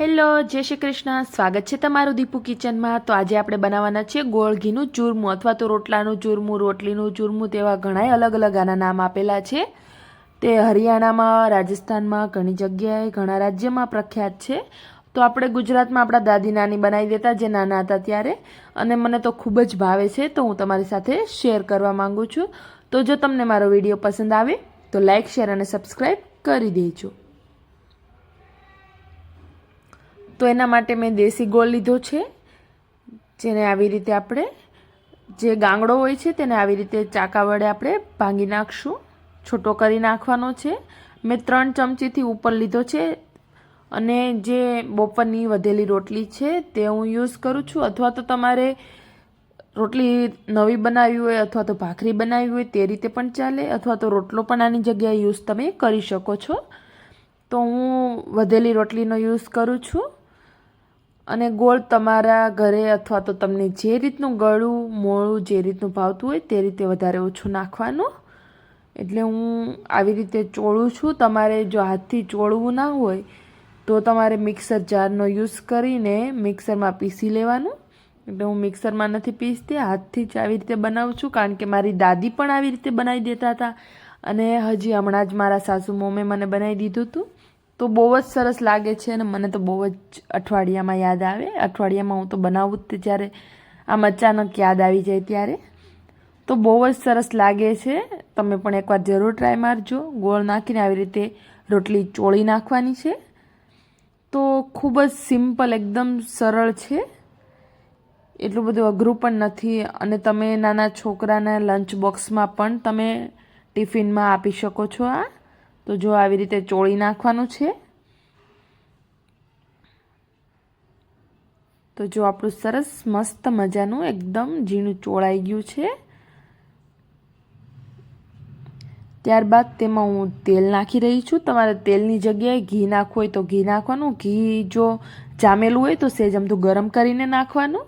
Hello, જય શ્રી કૃષ્ણ. સ્વાગત છે તમારું દીપુ કિચનમાં. તો આજે આપણે બનાવવાના છે ગોળ ઘીનું ચૂરમું અથવા તો રોટલાનું ચૂરમું, રોટલીનું ચૂરમું તેવા ઘણા અલગ અલગ આના નામ આપેલા છે. તે હરિયાણામાં, રાજસ્થાનમાં, ઘણી જગ્યાએ, ઘણા રાજ્યમાં પ્રખ્યાત છે. તો આપણે ગુજરાતમાં આપણા દાદી નાની બનાવી દેતા, જે નાના હતા ત્યારે. અને મને તો ખૂબ જ ભાવે છે, તો હું તમારી સાથે શેર કરવા માંગુ છું. તો જો તમને મારો વીડિયો પસંદ આવે, તો લાઇક શેર અને સબસ્ક્રાઈબ કરી દેજો. તો એના માટે મેં દેશી ગોળ લીધો છે, જેને આવી રીતે આપણે જે ગાંગડો હોય છે તેને આવી રીતે ચાકા વડે આપણે ભાંગી નાખશું. છૂટો કરી નાખવાનો છે. મેં ત્રણ ચમચીથી ઉપર લીધો છે અને જે બપોરની વધેલી રોટલી છે તે હું યુઝ કરું છું. અથવા તો તમારે રોટલી નવી બનાવી હોય અથવા તો ભાખરી બનાવી હોય તે રીતે પણ ચાલે, અથવા તો રોટલો પણ આની જગ્યાએ યુઝ તમે કરી શકો છો. તો હું વધેલી રોટલીનો યુઝ કરું છું. અને ગોળ તમારા ઘરે અથવા તો તમને જે રીતનું ગળું, મોળું જે રીતનું ભાવતું હોય તે રીતે વધારે ઓછું નાખવાનું. એટલે હું આવી રીતે ચોળું છું. તમારે જો હાથથી ચોળવું ના હોય, તો તમારે મિક્સર જારનો યુઝ કરીને મિક્સરમાં પીસી લેવાનું. એટલે હું મિક્સરમાં નથી પીસતી, હાથથી જ આવી રીતે બનાવું છું. કારણ કે મારી દાદી પણ આવી રીતે બનાવી દેતા હતા અને હજી હમણાં જ મારા સાસુ મોમે મને બનાવી દીધું હતું. તો બહુ જ સરસ લાગે છે અને મને તો બહુ જ અઠવાડિયામાં યાદ આવે. અઠવાડિયામાં હું તો બનાવું જ તે જ્યારે આમ અચાનક યાદ આવી જાય ત્યારે. તો બહુ જ સરસ લાગે છે. તમે પણ એકવાર જરૂર ટ્રાય મારજો. ગોળ નાખીને આવી રીતે રોટલી ચોળી નાખવાની છે. તો ખૂબ જ સિમ્પલ એકદમ સરળ છે. એટલું બધું અઘરું પણ નથી અને તમે નાના છોકરાના લંચ બોક્સમાં પણ તમે ટિફિનમાં આપી શકો છો આ. તો જો આવી રીતે ચોળી નાખવાનું છે. તો જો આપણું સરસ મસ્ત મજાનું એકદમ ઝીણું ચોળાઈ ગયું છે. ત્યારબાદ તેમાં હું તેલ નાખી રહી છું. તમારે તેલની જગ્યાએ ઘી નાખવું હોય તો ઘી નાખવાનું. ઘી જો જામેલું હોય તો સેજ અમથું ગરમ કરીને નાખવાનું.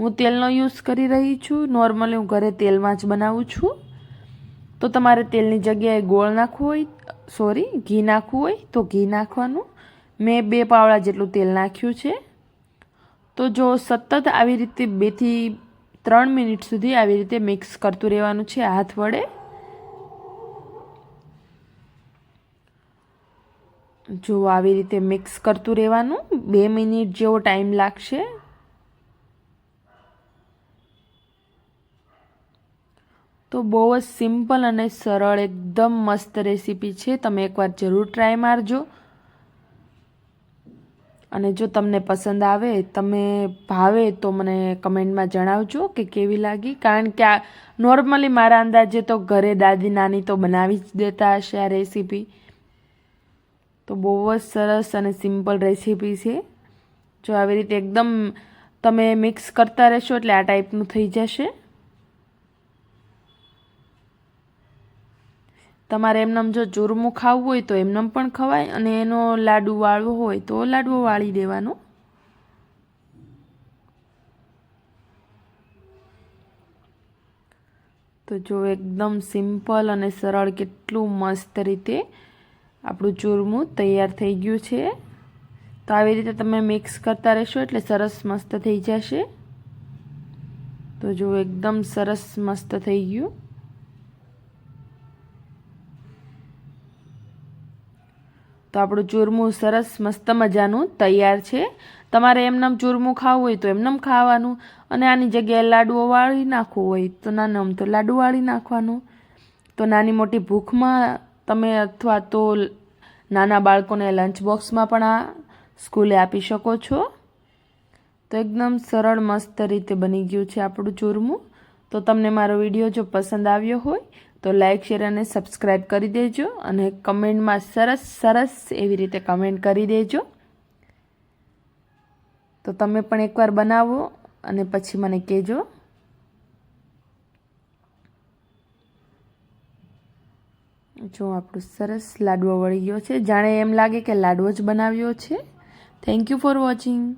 હું તેલનો યુઝ કરી રહી છું. નોર્મલી હું ઘરે તેલમાં જ બનાવું છું. તો તમારે તેલની જગ્યાએ ગોળ નાખવું હોય સોરી, ઘી નાખવું હોય તો ઘી નાખવાનું. મેં બે પાવડા જેટલું તેલ નાખ્યું છે. તો જો સતત આવી રીતે બેથી ત્રણ મિનિટ સુધી આવી રીતે મિક્સ કરતું રહેવાનું છે હાથ વડે. જો આવી રીતે મિક્સ કરતું રહેવાનું, બે મિનિટ જેવો ટાઈમ લાગશે. તો બહુ જ સિમ્પલ અને સરળ એકદમ મસ્ત રેસીપી છે. તમે એકવાર જરૂર ટ્રાય મારજો. અને જો તમને પસંદ આવે, તમે ભાવે તો મને કમેન્ટમાં જણાવજો કે કેવી લાગી. કારણ કે આ નોર્મલી મારા અંદાજે તો ઘરે દાદી નાની તો બનાવી જ દેતા હશે આ રેસીપી. તો બહુ જ સરસ અને સિમ્પલ રેસીપી છે. જો આવી રીતે એકદમ તમે મિક્સ કરતા રહેશો એટલે આ ટાઈપનું થઈ જશે. તમારે એમનેમ જો ચૂરમું ખાવું હોય તો એમનેમ પણ ખવાય અને એનો લાડુ વાળવો હોય તો લાડવો વાળી દેવાનો. તો જો એકદમ સિમ્પલ અને સરળ કેટલું મસ્ત રીતે આપણું ચૂરમું તૈયાર થઈ ગયું છે. તો આવી રીતે તમે મિક્સ કરતા રહેશો એટલે સરસ મસ્ત થઈ જશે. તો જો એકદમ સરસ મસ્ત થઈ ગયું. તો આપણું ચૂરમું સરસ મસ્ત મજાનું તૈયાર છે. તમારે એમનેમ ચૂરમું ખાવું હોય તો એમનેમ ખાવાનું. અને આની જગ્યાએ લાડુઓ વાળી નાખવું હોય તો નાનમ તો લાડુ વાળી નાખવાનું. તો નાની મોટી ભૂખમાં તમે અથવા તો નાના બાળકોને લંચ બોક્સમાં પણ આ સ્કૂલે આપી શકો છો. તો એકદમ સરળ મસ્ત રીતે બની ગયું છે આપણું ચૂરમું. તો તમને મારો વીડિયો જો પસંદ આવ્યો હોય, તો લાઇક શેર અને સબસ્ક્રાઈબ કરી દેજો અને કમેન્ટમાં સરસ સરસ એવી રીતે કમેન્ટ કરી દેજો. તો તમે પણ એકવાર બનાવો અને પછી મને કહેજો. જો આપણું સરસ લાડવો વળી ગયો છે. જાણે એમ લાગે કે લાડવો જ બનાવ્યો છે. Thank you for watching